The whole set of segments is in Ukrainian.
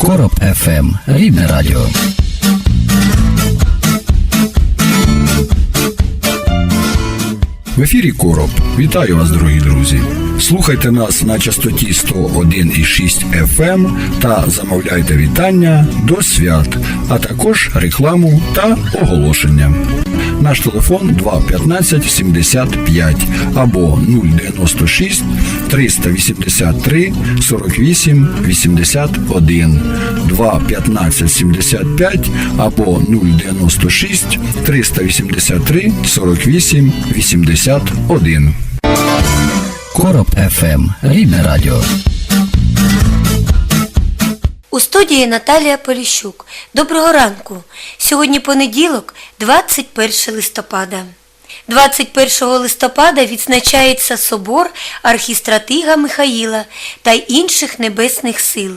Короб ФМ. Рідне радіо. В ефірі Короб. Вітаю вас, дорогі друзі. Слухайте нас на частоті 101,6 FM та замовляйте вітання до свят, а також рекламу та оголошення. Наш телефон 215 75 або 096 383 48 81 215 75 або 096 383 48 81. Короб ФМ. Рідне радіо. У студії Наталія Поліщук. Доброго ранку. Сьогодні понеділок, 21 листопада. 21 листопада відзначається собор архістратига Михаїла та інших небесних сил.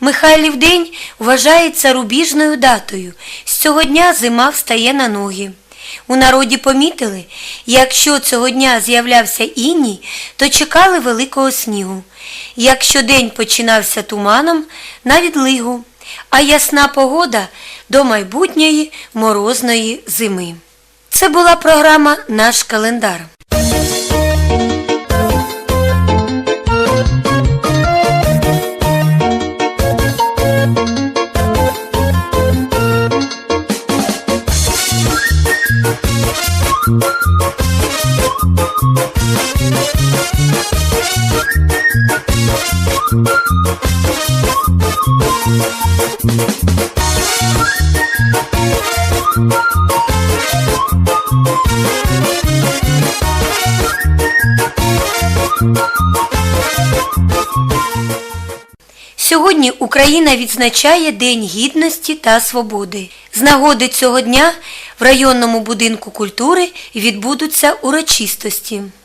Михайлів день вважається рубіжною датою. З цього дня зима встає на ноги. У народі помітили, якщо цього дня з'являвся іній, то чекали великого снігу. Якщо день починався туманом, на відлигу, а ясна погода до майбутньої морозної зими. Це була програма Наш календар. Сьогодні Україна відзначає День Гідності та Свободи. З нагоди цього дня в районному будинку культури відбудуться урочистості. –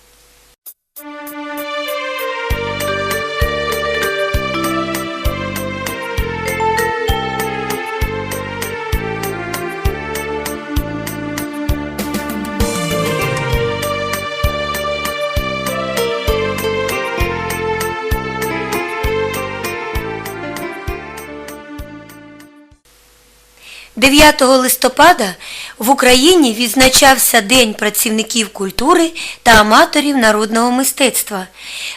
9 листопада в Україні відзначався День працівників культури та аматорів народного мистецтва.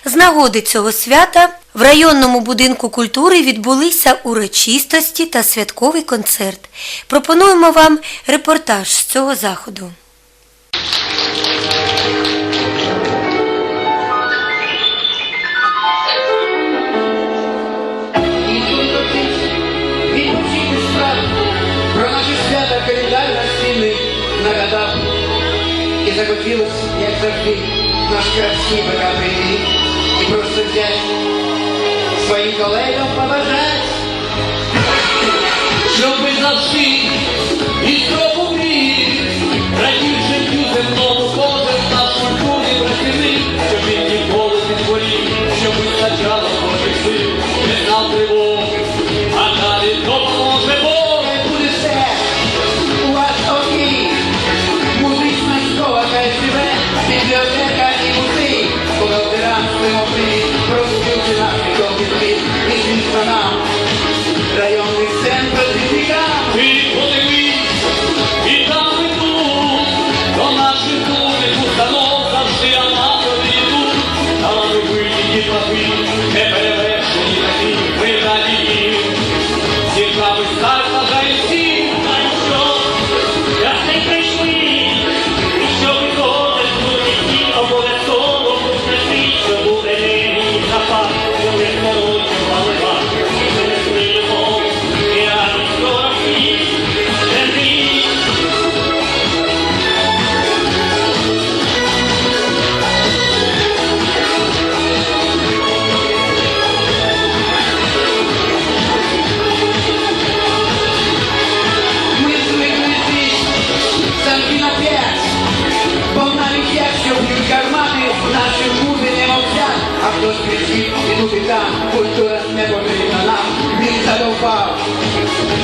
З нагоди цього свята в районному будинку культури відбулися урочистості та святковий концерт. Пропонуємо вам репортаж з цього заходу. І захотілось, як завжди, наш красивий богатий рік і просто взять своїм колегам побажать. Shalom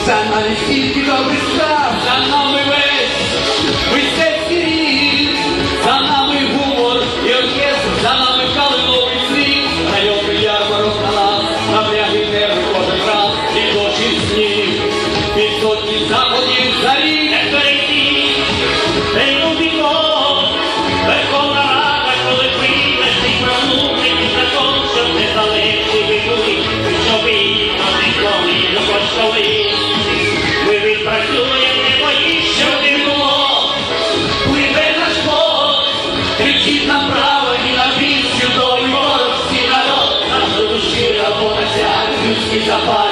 Sandman ist the glaube ich, da. Dann haben upon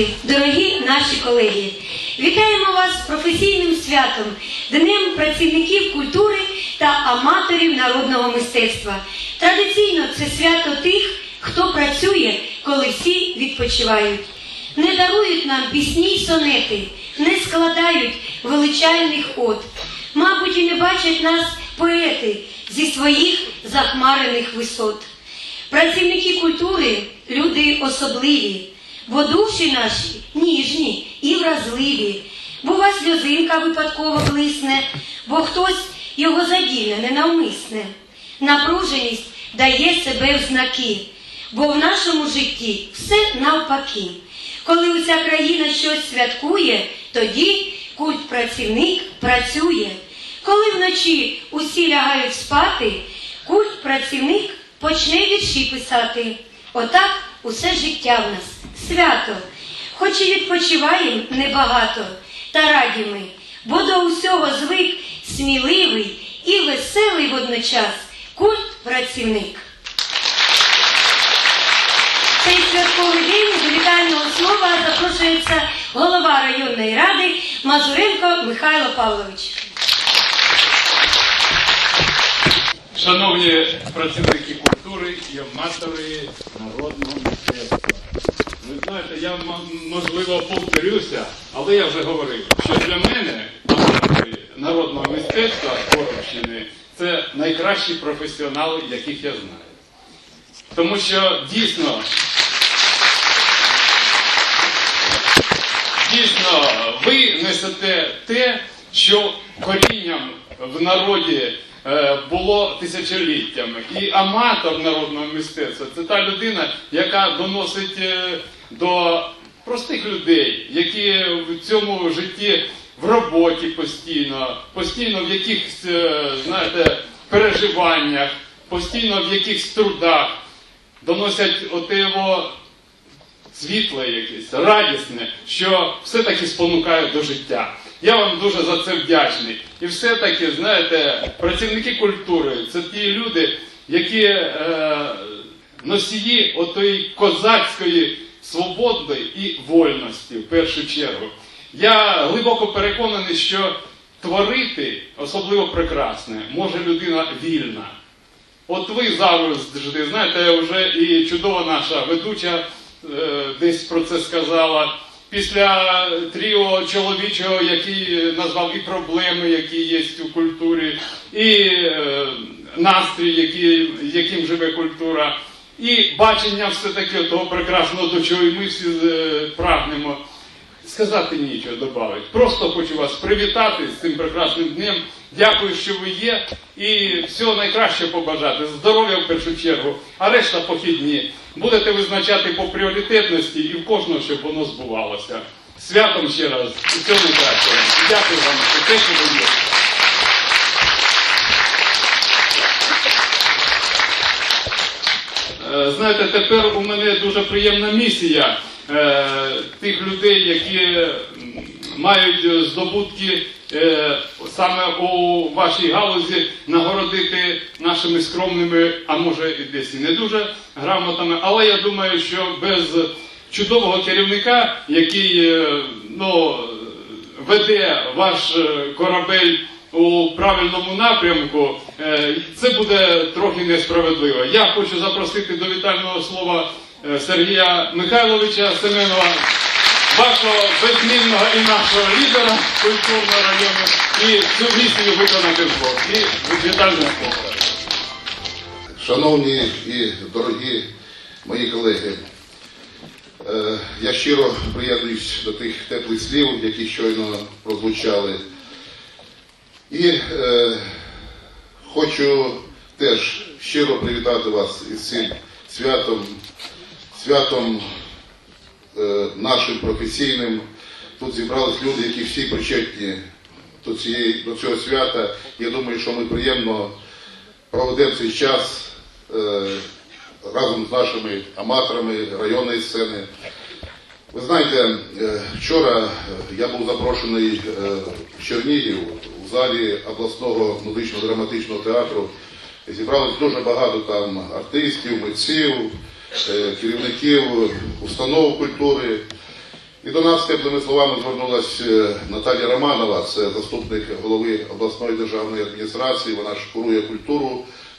друзі, дорогі наші колеги. Вітаємо вас з професійним святом, Днем працівників культури та аматорів народного мистецтва. Традиційно це свято тих, хто працює, коли всі відпочивають. Не дарують нам пісні й сонети, не складають величальних от. Мабуть, і не бачать нас поети зі своїх захмарених висот. Працівники культури люди особливі, бо душі наші ніжні і вразливі. Бува сльозинка випадково блисне, бо хтось його задіне ненавмисне. Напруженість дає себе в знаки, бо в нашому житті все навпаки. Коли уся країна щось святкує, тоді культ працівник працює. Коли вночі усі лягають спати, культ працівник почне вірші писати. Отак усе життя в нас свято. Хоч і відпочиваємо небагато, та раді ми, бо до усього звик сміливий і веселий водночас культ працівник. Цей святковий день до вітального слова запрошується голова районної ради Мазуренко Михайло Павлович. Шановні працівники культури і аматори народного мистецтва. Ви знаєте, я можливо повторюся, але я вже говорив, що для мене аматори народного мистецтва Коробщини це найкращі професіонали, яких я знаю. Тому що дійсно Дійсно, ви несете те, що корінням в народі було тисячоліттями. І аматор народного мистецтва це та людина, яка доносить е, до простих людей, які в цьому житті в роботі постійно, постійно в якихось, е, знаєте, переживаннях, постійно в якихось трудах доносять його світле якесь, радісне, що все-таки спонукає до життя. Я вам дуже за це вдячний. І все-таки, знаєте, працівники культури це ті люди, які е, носії отої козацької свободи і вольності в першу чергу. Я глибоко переконаний, що творити, особливо прекрасне, може людина вільна. От ви завжди, знаєте, вже і чудова наша ведуча е, десь про це сказала. Після тріо чоловічого, який назвав і проблеми, які є у культурі, і е, настрій, який, яким живе культура, і бачення все-таки того прекрасного, до чого і ми всі е, прагнемо. Сказати нічого додати. Просто хочу вас привітати з цим прекрасним днем. Дякую, що ви є. І всього найкращого побажати. Здоров'я в першу чергу, а решта похідні. Будете визначати по пріоритетності і в кожного, щоб воно збувалося. Святом ще раз. І всього найкращого. Дякую вам за те, що ви є. Е, Знаєте, тепер у мене дуже приємна місія тих людей, які мають здобутки е, саме у вашій галузі нагородити нашими скромними, а може і десь і не дуже грамотами. Але я думаю, що без чудового керівника, який е, ну, веде ваш е, корабель у правильному напрямку, е, це буде трохи несправедливо. Я хочу запросити до вітального слова е, Сергія Михайловича Семенова, вашого безмінного і нашого лідера культурного району, і цю виконати вдвох. І вітальне слово. Шановні і дорогі мої колеги, е, я щиро приєднуюсь до тих теплих слів, які щойно прозвучали. І е, хочу теж щиро привітати вас із цим святом, святом е, нашим професійним. Тут зібрались люди, які всі причетні до, цієї, до цього свята. Я думаю, що ми приємно проведемо цей час е, разом з нашими аматорами районної сцени. Ви знаєте, е, вчора е, я був запрошений е, в Чернігів у залі обласного музично-драматичного театру. Зібралось дуже багато там артистів, митців, керівників установ культури. І до нас теплими словами звернулася Наталія Романова, це заступник голови обласної державної адміністрації. Вона ж курує культуру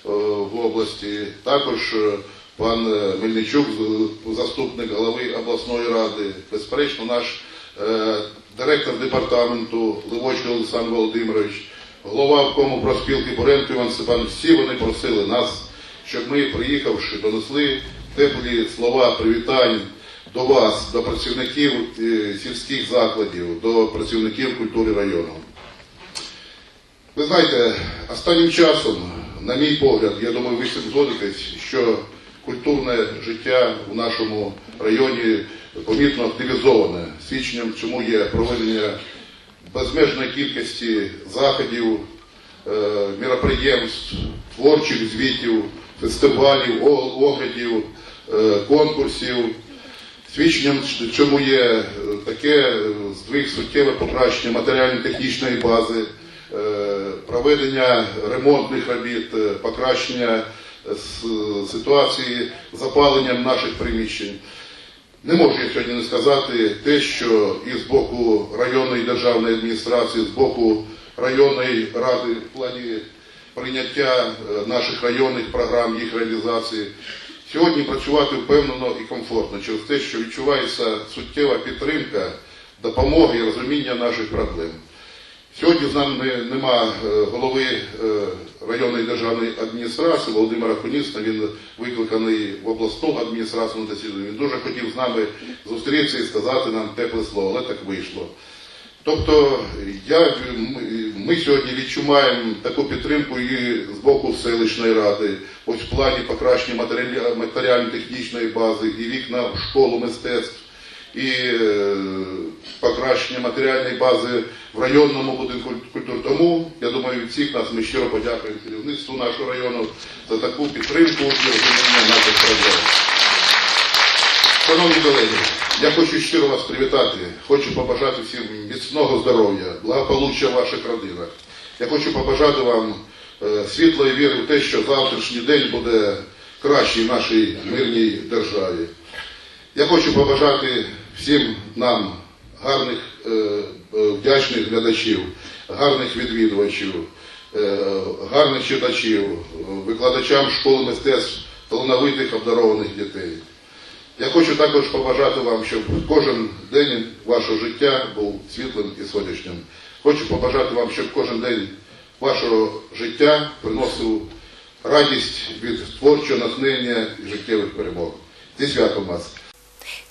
е, в області. Також е, пан е, Мельничук, заступник голови обласної ради. Безперечно, наш е, директор департаменту Левочко Олександр Володимирович, голова обкому проспілки Буренко Іван Степан. Всі вони просили нас, щоб ми, приїхавши, донесли теплі слова привітань до вас, до працівників е, сільських закладів, до працівників культури району. Ви знаєте, останнім часом, на мій погляд, я думаю, ви з згодитесь, що культурне життя в нашому районі помітно активізоване. Свідченням цьому є проведення безмежної кількості заходів, е, міроприємств, творчих звітів, фестивалів, оглядів, конкурсів. Свідченням цьому є е, таке е, здвиг суттєве покращення матеріально-технічної бази, е, проведення ремонтних робіт, е, покращення е, ситуації з запаленням наших приміщень. Не можу я сьогодні не сказати те, що і з боку районної державної адміністрації, з боку районної ради в плані прийняття е, наших районних програм, їх реалізації. Сьогодні працювати впевнено і комфортно через те, що відчувається суттєва підтримка, допомога і розуміння наших проблем. Сьогодні з нами нема е, голови е, районної державної адміністрації Володимира Коніцина. Він викликаний в обласну адміністрацію на засідання. Він дуже хотів з нами зустрітися і сказати нам тепле слово, але так вийшло. Тобто я, ми, сьогодні відчуваємо таку підтримку і з боку селищної ради, ось в плані покращення матеріально-технічної бази, і вікна в школу мистецтв, і е, покращення матеріальної бази в районному будинку культури. Тому я думаю, від всіх нас ми щиро подякуємо керівництву нашого району за таку підтримку і розуміння наших проблем. Шановні колеги, я хочу щиро вас привітати. Хочу побажати всім міцного здоров'я, благополуччя в ваших родинах. Я хочу побажати вам е, світлої віри в те, що завтрашній день буде кращий в нашій мирній державі. Я хочу побажати всім нам гарних, е, е, вдячних глядачів, гарних відвідувачів, гарних читачів, викладачам школи мистецтв, талановитих обдарованих дітей. Я хочу також побажати вам, щоб кожен день вашого життя був світлим і сонячним. Хочу побажати вам, щоб кожен день вашого життя приносив радість від творчого натхнення і життєвих перемог. Зі святом вас!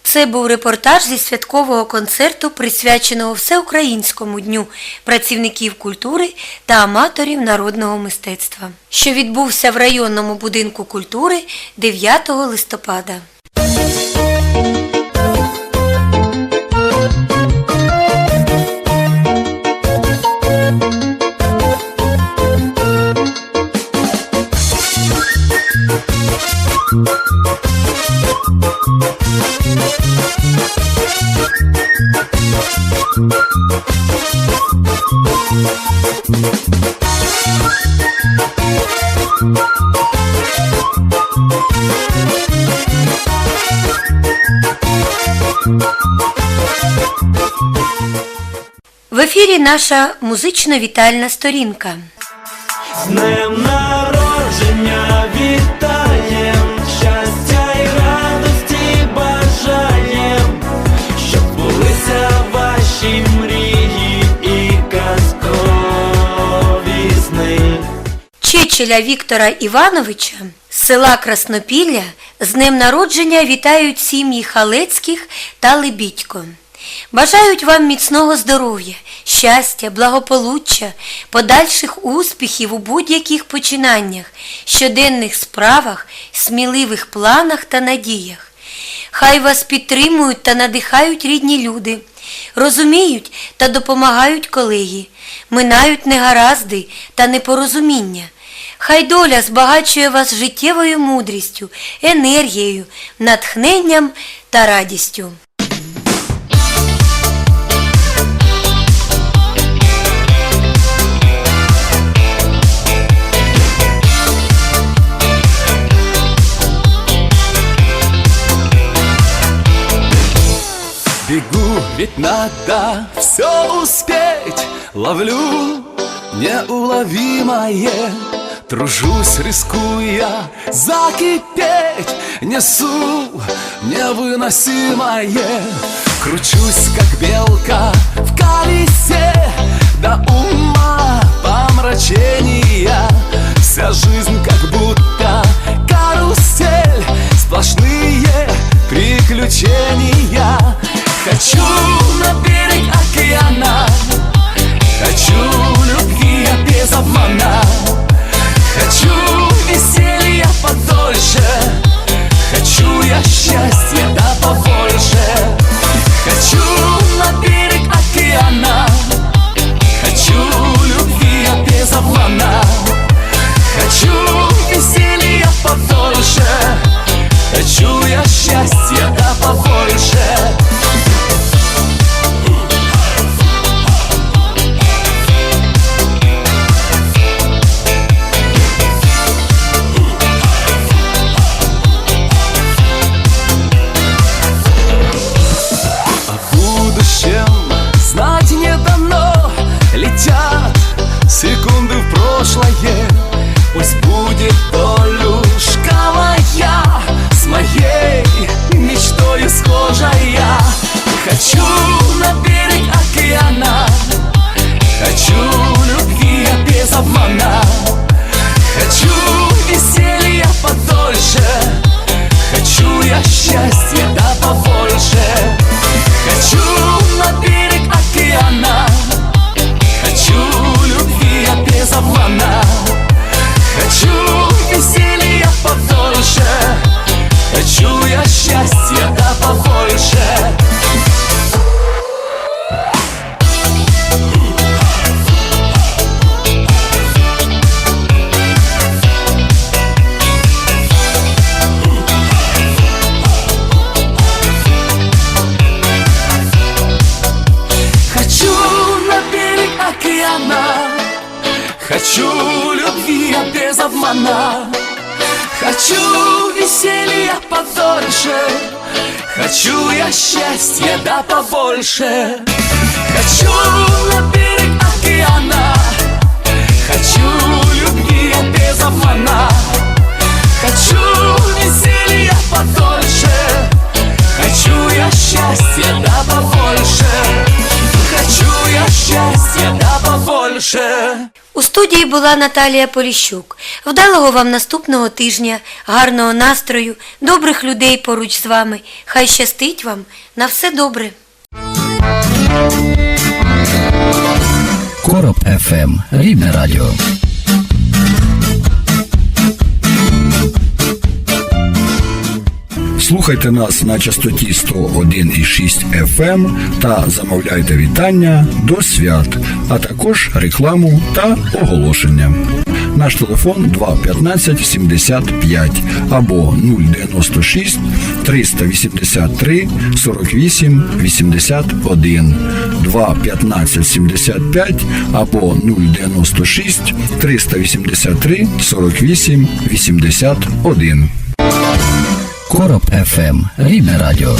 Це був репортаж зі святкового концерту, присвяченого Всеукраїнському дню працівників культури та аматорів народного мистецтва, що відбувся в районному будинку культури 9 листопада. В ефірі наша музично-вітальна сторінка. З днем народження вітаєм, щастя й радості бажаєм, щоб збулися ваші мрії і казкові сни. Чечеля Віктора Івановича з села Краснопілля з днем народження вітають сім'ї Халецьких та Лебідько. Бажають вам міцного здоров'я, щастя, благополуччя, подальших успіхів у будь-яких починаннях, щоденних справах, сміливих планах та надіях. Хай вас підтримують та надихають рідні люди, розуміють та допомагають колеги, минають негаразди та непорозуміння. Хай доля збагачує вас життєвою мудрістю, енергією, натхненням та радістю. Ведь надо все успеть. Ловлю неуловимое Тружусь, рискуя закипеть. Несу невыносимое Кручусь, как белка в колесе. До ума помрачения Вся жизнь как будто карусель. Сплошные приключения Хочу на берег океана. Хочу любви без обмана. Хочу веселья подольше. Хочу я счастья да побольше побольше Хочу на берег океана. Хочу любви без обмана. Хочу веселья подольше. Хочу я счастья да побольше. Хочу я счастья да побольше. У студії була Наталія Поліщук. Вдалого вам наступного тижня, гарного настрою, добрих людей поруч з вами. Хай щастить вам. На все добре. Короб ФМ. Рідне радіо. Слухайте нас на частоті 101,6 FM та замовляйте вітання до свят, а також рекламу та оголошення. Наш телефон 215 75 або 096 383 48 81 215 75 або 096 383 48 81. Короб ФМ. Рідне радіо.